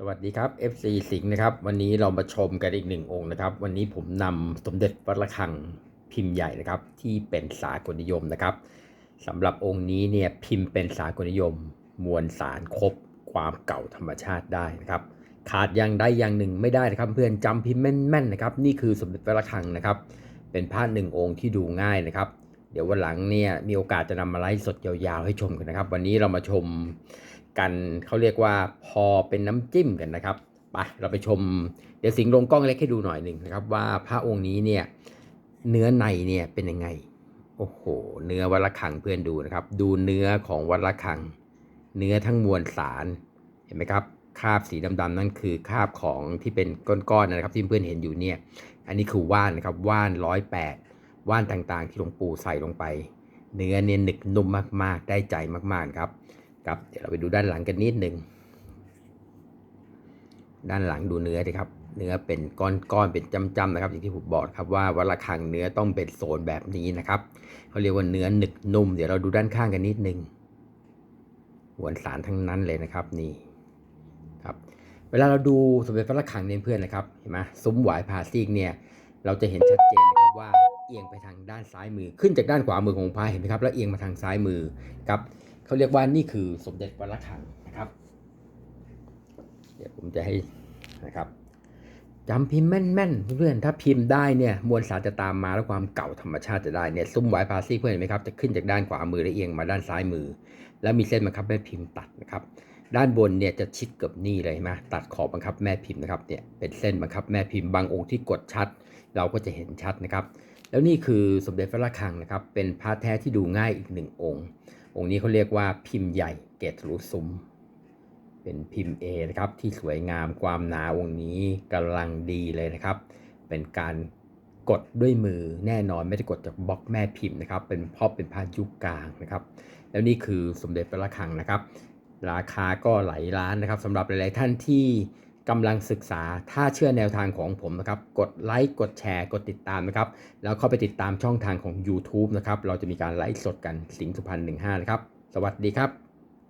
สวัสดีครับ FC สิงห์นะครับ วันนี้เรามาชมกันอีกหนึ่งองค์นะครับ วันนี้ผมนำสมเด็จวัดระฆังพิมพ์ใหญ่นะครับ ที่เป็นสากลนิยมนะครับสำหรับองค์นี้เนี่ยพิมพ์เป็นสากลนิยม มวลสารครบความเก่าธรรมชาติได้นะครับ ขาดอย่างใดอย่างหนึ่งไม่ได้นะครับ เพื่อนจำพิมพ์แม่นๆนะครับนี่คือสมเด็จวัดระฆังนะครับ เป็นพระหนึ่งองค์ที่ดูง่ายนะครับ เดี๋ยววันหลังเนี่ยมีโอกาสจะนำมาไลฟ์สดยาวๆให้ชมกันนะครับ วันนี้เรามาชม กันเขาเรียกว่าพอเป็นน้ำจิ้มกันนะครับไปเราไปชมเดี๋ยวสิงห์ลงกล้องเล็กให้ดูหน่อยหนึ่งนะครับ ว่าพระองค์นี้เนี่ยเนื้อในเนี่ยเป็นยังไงโอ้โห เนื้อวัดระฆังเพื่อนดูนะครับ ดูเนื้อของวัดระฆัง เนื้อทั้งมวลสารเห็นไหมครับคราบสีดำๆนั่นคือคราบของที่เป็นก้อนๆนะครับที่เพื่อนเห็นอยู่เนี่ย อันนี้คือว่านนะครับว่านร้อยแปดว่านต่างๆ ที่หลวงปู่ใส่ลงไป เนื้อเนี่ยหนึกนุ่มมากๆ ได้ใจมากๆครับ ครับ เดี๋ยวเราไปดูด้านหลังกันนิดหนึ่ง ด้านหลังดูเนื้อดิครับ เนื้อเป็นก้อนๆเป็นจำๆนะครับ อย่างที่ผมบอกครับว่าวัดระฆังเนื้อต้องเป็นโซนแบบนี้นะครับเขาเรียกว่าเนื้อหนึกนุ่ม เดี๋ยวเราดูด้านข้างกันนิดหนึ่งมวลสารทั้งนั้นเลยนะครับนี่ครับเวลาเราดูสมเด็จพระระฆังเนี่ยเพื่อนนะครับเห็นไหมซุ้มหวายผ่าซีกเนี่ยเราจะเห็นชัดเจนนะครับว่าเอียงไปทางด้านซ้ายมือขึ้นจากด้านขวามือของพระเห็นไหมครับแล้วเอียงมาทางซ้ายมือครับ เขาเรียกว่านี่คือสมเด็จวัดระฆังนะครับ เดี๋ยวผมจะให้นะครับจำพิมพ์แม่นๆเพื่อนๆถ้าพิมพ์ได้เนี่ยมวลสารจะตามมาแล้วความเก่าธรรมชาติจะได้เนี่ยซุ้มหวายพาซีกเพื่อนเห็นไหมครับจะขึ้นจากด้านขวามือและเอียงมาด้านซ้ายมือ แล้วมีเส้นบังคับแม่พิมพ์ตัดนะครับ ด้านบนเนี่ยจะชิดกับนี่เลยเห็นไหมตัดขอบบังคับแม่พิมพ์นะครับเนี่ยเป็นเส้นบังคับแม่พิมพ์บางองค์ที่กดชัด เราก็จะเห็นชัดนะครับ แล้วนี่คือสมเด็จพระระฆังนะครับเป็นพระแท้ที่ดูง่ายอีกหนึ่งองค์ องค์นี้เขาเรียกว่าพิมพ์ใหญ่เกตรูซุ้ม เป็นพิมพ์ A นะครับที่สวยงามความหนาองค์นี้กำลังดีเลยนะครับ เป็นการกดด้วยมือแน่นอนไม่ได้กดจากบล็อกแม่พิมพ์นะครับ เป็นพราเป็นพระยุคกลางนะครับ แล้วนี่คือสมเด็จพระระฆังนะครับ ราคาก็หลายล้านนะครับสำหรับหลาย ๆ ท่านที่ กำลังศึกษาถ้าเชื่อแนวทางของผมนะครับ กดไลค์กดแชร์ กดติดตามนะครับ แล้วเข้าไปติดตามช่องทางของ YouTube นะครับ เราจะมีการไลฟ์สดกันสิงห์สุพรรณ15นะครับ สวัสดีครับ